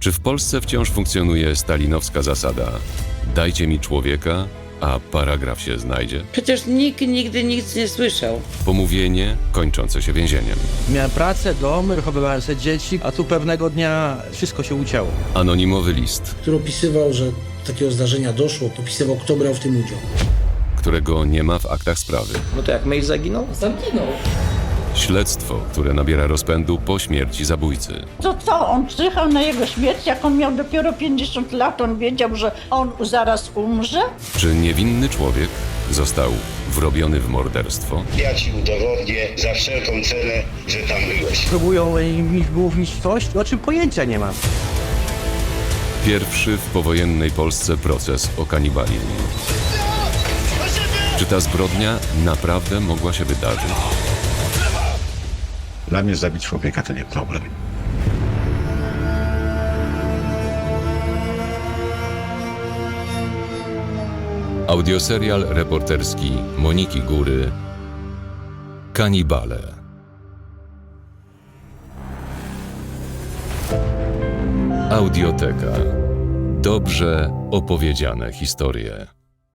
Czy w Polsce wciąż funkcjonuje stalinowska zasada dajcie mi człowieka, a paragraf się znajdzie? Przecież nikt nigdy nic nie słyszał. Pomówienie kończące się więzieniem. Miałem pracę, dom, wychowywałem sobie dzieci, a tu pewnego dnia wszystko się ucięło. Anonimowy list, który opisywał, że takiego zdarzenia doszło, popisywał, kto brał w tym udział. którego nie ma w aktach sprawy. No to jak Mail zaginął? Śledztwo, które nabiera rozpędu po śmierci zabójcy. To co, on czyhał na jego śmierć, jak on miał dopiero 50 lat, on wiedział, że on zaraz umrze? Czy niewinny człowiek został wrobiony w morderstwo? Ja ci udowodnię za wszelką cenę, że tam byłeś. Próbują mi mówić coś, o czym pojęcia nie mam. Pierwszy w powojennej Polsce proces o kanibalizm. Czy ta zbrodnia naprawdę mogła się wydarzyć? Dla mnie zabić człowieka to nie problem. Audioserial reporterski Moniki Góry Kanibale. Audioteka. Dobrze opowiedziane historie.